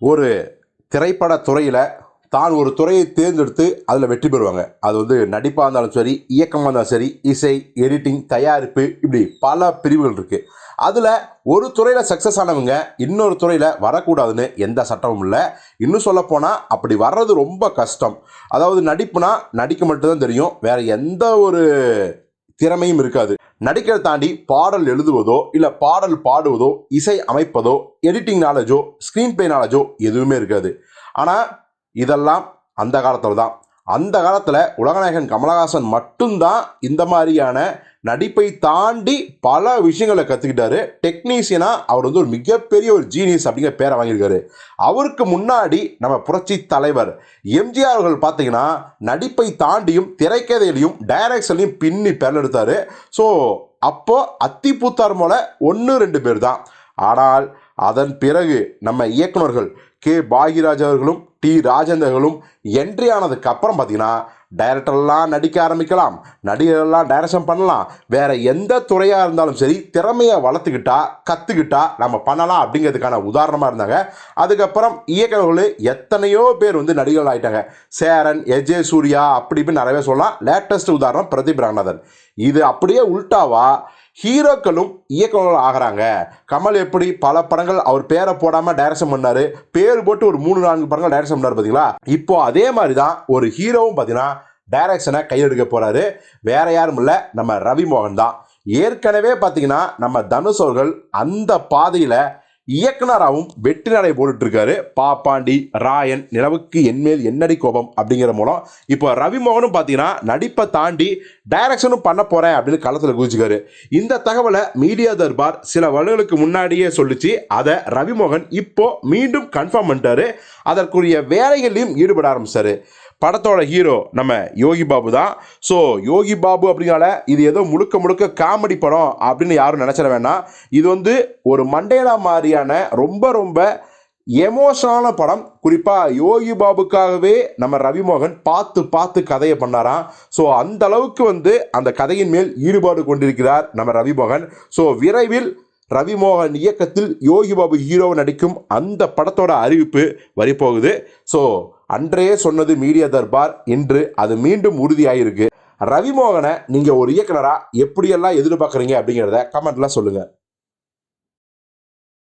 ஒரு திரைப்பட துறையில் தான் ஒரு துறையை தேர்ந்தெடுத்து அதில் வெற்றி பெறுவாங்க. அது வந்து நடிப்பாக இருந்தாலும் சரி இயக்கமாக இருந்தாலும் சரி இசை எடிட்டிங் தயாரிப்பு இப்படி பல பிரிவுகள் இருக்குது அதில் ஒரு துறையில் சக்ஸஸ் ஆனவங்க இன்னொரு துறையில் வரக்கூடாதுன்னு எந்த சட்டமும் இல்லை. இன்னும் சொல்லப்போனால் அப்படி வர்றது ரொம்ப கஷ்டம். அதாவது நடிப்புனா நடிக்க மட்டும்தான் தெரியும். வேறு எந்த ஒரு திறமையும் இருக்காது. நடிக்கிறத தாண்டி பாடல் எழுதுவதோ இல்லை பாடல் பாடுவதோ இசை அமைப்பதோ எடிட்டிங் நாலேஜோ ஸ்க்ரீன் பிளே நாலேஜோ எதுவுமே இருக்காது. ஆனால் இதெல்லாம் அந்த காலத்தில் தான். அந்த காலத்தில் உலகநாயகன் கமலஹாசன் மட்டும்தான் இந்த மாதிரியான நடிப்பை தாண்டி பல விஷயங்களை கற்றுக்கிட்டாரு டெக்னீஷியனாக அவர் வந்து ஒரு மிகப்பெரிய ஒரு ஜீனியஸ் அப்படிங்கிற பேரை வாங்கியிருக்காரு. அவருக்கு முன்னாடி நம்ம புரட்சி தலைவர் எம்ஜிஆர் அவர்கள் பார்த்தீங்கன்னா நடிப்பை தாண்டியும் திரைக்கதையிலையும் டைரக்ஷன்லையும் பின்னி பெறலெடுத்தாரு ஸோ அப்போது அத்திப்பூத்தார் மூல ஒன்று ரெண்டு பேர் தான். ஆனால் அதன் பிறகு நம்ம இயக்குனர்கள் கே. பாகிராஜ் அவர்களும் டி. ராஜேந்தர்களும் என்ட்ரி ஆனதுக்கு அப்புறம் பார்த்தீங்கன்னா டைரக்டர்லாம் நடிக்க ஆரம்பிக்கலாம் நடிகர்கள்லாம் டைரக்ஷன் பண்ணலாம். வேற எந்த துறையாக இருந்தாலும் சரி திறமையை வளர்த்துக்கிட்டா கற்றுக்கிட்டா நம்ம பண்ணலாம் அப்படிங்கிறதுக்கான உதாரணமாக இருந்தாங்க. அதுக்கப்புறம் இயக்குநர்கள் எத்தனையோ பேர் வந்து நடிகர்கள் ஆகிட்டாங்க சேரன் எஜே சூர்யா அப்படி இப்படின்னு நிறையவே சொல்லலாம். லேட்டஸ்ட் உதாரணம் பிரதீப் ரங்கநாதன். இது அப்படியே உல்ட்டாவா ஹீரோக்களும் இயக்குநர்கள் ஆகிறாங்க. கமல் எப்படி பல படங்கள் அவர் பேரை போடாமல் டைரக்ஷன் பண்ணார்? பேர் போட்டு ஒரு மூணு நான்கு படங்கள் டைரக்ஷன் பண்ணார் பார்த்தீங்களா இப்போ அதே மாதிரி தான் ஒரு ஹீரோவும் பார்த்தீங்கன்னா டைரக்ஷனை கையெடுக்க போகிறாரு வேற யாரும் இல்லை. நம்ம ரவி மோகன் தான். ஏற்கனவே பார்த்தீங்கன்னா நம்ம தனுஷ் அவர்கள் அந்த பாதையில் இயக்குனராகவும் வெற்றி நடை போட்டுட்டு இருக்காரு பாப்பாண்டி ராயன் நிலவுக்கு என்மேல் என்னடி கோபம் அப்படிங்கிற மூலம் இப்போ ரவிமோகனும் பார்த்தீங்கன்னா நடிப்பை தாண்டி டைரக்ஷனும் பண்ண போகிறேன் அப்படின்னு களத்தில் குதிச்சுக்காரு. இந்த தகவலை மீடியா தர்பார் சில வருடங்களுக்கு முன்னாடியே சொல்லிச்சு. அதை ரவிமோகன் இப்போ மீண்டும் கன்ஃபார்ம் பண்ணிட்டாரு. அதற்குரிய வேலைகளையும் ஈடுபட ஆரம்பிச்சாரு. படத்தோட ஹீரோ நம்ம யோகி பாபு தான். ஸோ யோகி பாபு அப்படிங்கிறனால இது ஏதோ முழுக்க முழுக்க காமெடி படம் அப்படின்னு யாரும் நினச்சிட வேணாம் இது வந்து ஒரு மண்டேலா மாதிரியான ரொம்ப ரொம்ப எமோஷனான படம். குறிப்பாக யோகி பாபுக்காகவே நம்ம ரவிமோகன் பார்த்து பார்த்து கதையை பண்ணாராம். ஸோ அந்த அளவுக்கு வந்து அந்த கதையின் மேல் ஈடுபாடு கொண்டிருக்கிறார் நம்ம ரவிமோகன். ஸோ விரைவில் ரவிமோகன் இயக்கத்தில் யோகி பாபு ஹீரோவை நடிக்கும் அந்த படத்தோட அறிவிப்பு வரப்போகுது. ஸோ அன்றையே சொன்னது மீடியா தர்பார். இன்று அது மீண்டும் உறுதியாயிருக்கு. ரவிமோகனை நீங்கள் ஒரு இயக்குனராக எப்படியெல்லாம் எதிர்பார்க்குறீங்க அப்படிங்கிறத கமெண்ட்லாம் சொல்லுங்கள்